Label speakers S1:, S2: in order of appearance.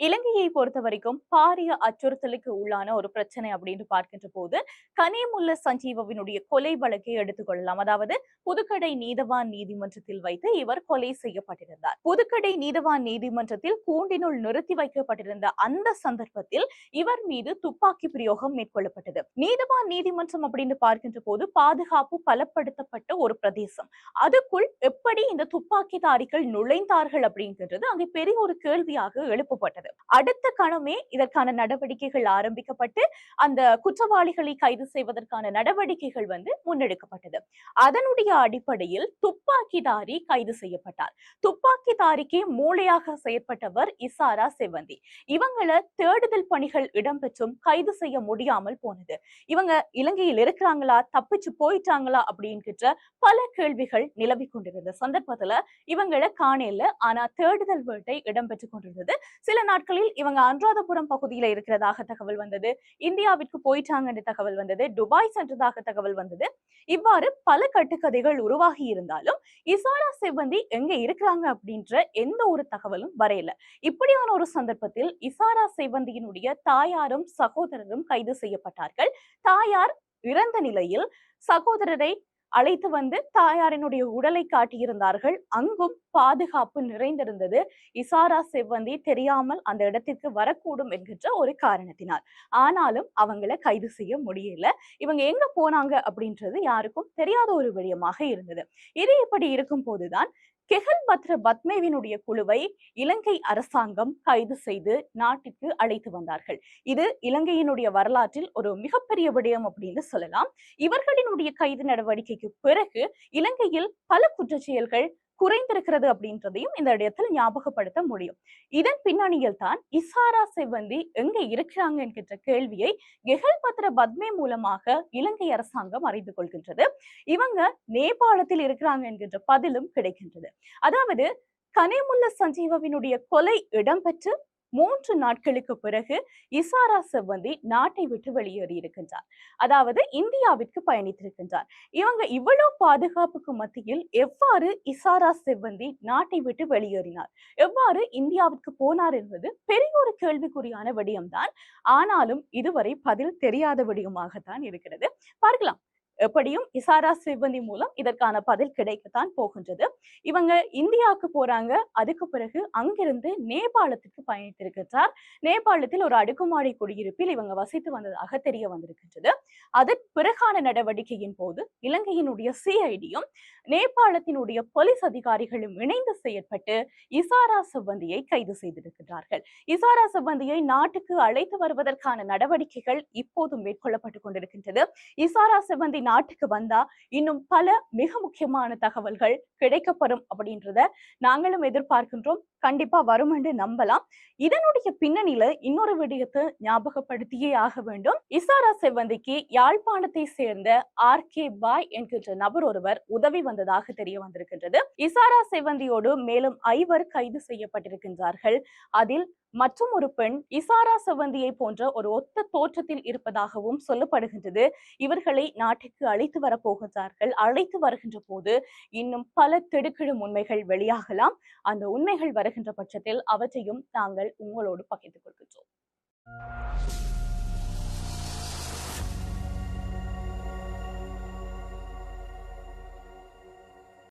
S1: இலங்கையை பொறுத்த வரைக்கும் பாரிய அச்சுறுத்தலுக்கு உள்ளான ஒரு பிரச்சனை அப்படின்னு பார்க்கின்ற போது கனிமுல்ல சஞ்சீவவினுடைய கொலை வழக்கை எடுத்துக்கொள்ளலாம் அதாவது புதுக்கடை நீதவான் நீதிமன்றத்தில் வைத்து இவர் கொலை செய்யப்பட்டிருந்தார். புதுக்கடை நீதவான் நீதிமன்றத்தில் கூண்டினுள் நிறுத்தி வைக்கப்பட்டிருந்த அந்த சந்தர்ப்பத்தில் இவர் மீது துப்பாக்கி பிரயோகம் மேற்கொள்ளப்பட்டது. நீதவான் நீதிமன்றம் அப்படின்னு பார்க்கின்ற போது பாதுகாப்பு பலப்படுத்தப்பட்ட ஒரு பிரதேசம். அதுக்குள் எப்படி இந்த துப்பாக்கிதாரிகள் நுழைந்தார்கள் அப்படின்றது அங்கே பெரிய ஒரு கேள்வியாக எழுப்பப்பட்டது. அடுத்த கணமே இதற்கான நடவடிக்கைகள் ஆரம்பிக்கப்பட்டு அந்த குற்றவாளிகளை கைது செய்வதற்கான நடவடிக்கைகள் வந்து முன்னெடுக்கப்பட்டது. அதனுடைய அடிப்படையில் துப்பாக்கிதாரி கைது செய்யப்பட்டார். துப்பாக்கிதாரிக்கு மூளையாக செயற்பட்டவர் இசாரா செவந்தி இவங்களை தேடுதல் பணிகள் இடம்பெற்றும் கைது செய்ய முடியாமல் போனது. இவங்க இலங்கையில் இருக்கிறாங்களா? தப்பிச்சு போயிட்டாங்களா? அப்படின்கிற பல கேள்விகள் நிலவி கொண்டிருந்த சந்தர்ப்பத்துல இவங்களை காணல ஆனா தேடுதல் வேட்டை இடம்பெற்று கொண்டிருந்தது. சில நாட்களில் இவங்க அனுராதபுரம் பகுதியில இருக்கிறதாக தகவல் வந்தது. இந்தியாவிற்கு போயிட்டாங்கன்ற தகவல் வந்தது. துபாய் சென்றதாக தகவல் வந்தது. இவ்வாறு பல கட்டுக்கதைகள் உருவாகி இருந்தாலும் இசாரா செவ்வந்தி எங்க இருக்கிறாங்க அப்படின்ற எந்த ஒரு தகவலும் வரையல. இப்படியான ஒரு சந்தர்ப்பத்தில் இசாரா செவ்வந்தியினுடைய தாயாரும் சகோதரரும் கைது செய்யப்பட்டார்கள். தாயார் இறந்த நிலையில் சகோதரரை அழைத்து வந்து தாயாரினுடைய உடலை காட்டியிருந்தார்கள். அங்கும் பாதுகாப்பு நிறைந்திருந்தது. இசாரா செவ்வந்தி தெரியாமல் அந்த இடத்திற்கு வரக்கூடும் என்கின்ற ஒரு காரணத்தினால். ஆனாலும் அவங்கள கைது செய்ய முடியல. இவங்க எங்க போனாங்க அப்படின்றது யாருக்கும் தெரியாத ஒரு விடயமாக இருந்தது. இது இப்படி இருக்கும் போதுதான் கெஹல் பத்ர பத்மேவினுடைய குழுவை இலங்கை அரசாங்கம் கைது செய்து நாட்டிற்கு அழைத்து வந்தார்கள். இது இலங்கையினுடைய வரலாற்றில் ஒரு மிகப்பெரிய விடயம் அப்படின்னு சொல்லலாம். இவர்களினுடைய கைது நடவடிக்கைக்கு பிறகு இலங்கையில் பல குற்றச்செயல்கள் குறைந்திருக்கிறது அப்படின்றதையும் இந்த இடத்துல ஞாபகப்படுத்த முடியும். இதன் பின்னணியில் தான் இசாரா செவ்வந்தி எங்க இருக்கிறாங்க என்கின்ற கேள்வியை கெஹல் பத்ர பத்மே மூலமாக இலங்கை அரசாங்கம் அறிந்து கொள்கின்றது. இவங்க நேபாளத்தில் இருக்கிறாங்க என்கின்ற பதிலும் கிடைக்கின்றது. அதாவது கனிமுல்ல சஞ்சீவவினுடைய கொலை இடம்பெற்று மூன்று நாட்களுக்கு பிறகு இசாரா செவ்வந்தி நாட்டை விட்டு வெளியேறி இருக்கின்றார் அதாவது இந்தியாவிற்கு பயணித்திருக்கின்றார். இவங்க இவ்வளவு பாதுகாப்புக்கு மத்தியில் எவ்வாறு இசாரா செவ்வந்தி நாட்டை விட்டு வெளியேறினார்? எவ்வாறு இந்தியாவிற்கு போனார் என்பது பெரிய ஒரு கேள்விக்குறியான விடயம்தான். ஆனாலும் இதுவரை பதில் தெரியாத விடயமாகத்தான் இருக்கிறது. பார்க்கலாம். எப்படியும் இசாரா சிபந்தி மூலம் இதற்கான பதில் கிடைக்கத்தான் போகின்றது. இவங்க இந்தியாவுக்கு போறாங்க. அதுக்கு பிறகு அங்கிருந்து நேபாளத்திற்கு பயணித்திருக்கிறார் நேபாளத்தில் ஒரு அடுக்குமாடி குடியிருப்பில் இவங்க வசித்து வந்ததாக தெரிய வந்திருக்கின்றது. அதன் பிறகான நடவடிக்கையின் போது இலங்கையினுடைய சிஐடியும் நேபாளத்தினுடைய போலீஸ் அதிகாரிகளும் இணைந்து செயற்பட்டு இசாரா சிபந்தியை கைது செய்திருக்கிறார்கள் இசாரா சிபந்தியை நாட்டுக்கு அழைத்து வருவதற்கான நடவடிக்கைகள் இப்போதும் மேற்கொள்ளப்பட்டு கொண்டிருக்கின்றது. இசாரா சிபந்தி நாட்டுக்கு வந்தா இன்னும் பல மிக முக்கியமான தகவல்கள் கிடைக்கப்பெறும் அப்படின்றத நாங்களும் எதிர்பார்க்கின்றோம். கண்டிப்பா வரும் என்று நம்பலாம். இதனுடைய பின்னணியில இன்னொரு விடயத்தை ஞாபகப்படுத்தியே ஆக வேண்டும். இசாரா செவ்வந்திக்கு யாழ்ப்பாணத்தை சேர்ந்த ஆர் கே பாய் என்கின்ற நபர் ஒருவர் உதவி வந்ததாக தெரிய வந்திருக்கின்றது. இசாரா செவ்வந்தியோடு மேலும் ஐவர் கைது செய்யப்பட்டிருக்கின்றார்கள். அதில் மற்றும் ஒரு பெண் இசாரா செவ்வந்தியை போன்ற ஒரு ஒத்த தோற்றத்தில் இருப்பதாகவும் சொல்லப்படுகின்றது. இவர்களை நாட்டுக்கு அழைத்து வரப்போகிறார்கள் அழைத்து வருகின்ற போது இன்னும் பல திடுக்கிடும் உண்மைகள் வெளியாகலாம். அந்த உண்மைகள் வருகின்ற பட்சத்தில் அவற்றையும் நாங்கள் உங்களோடு பகிர்ந்து கொள்கின்றோம்.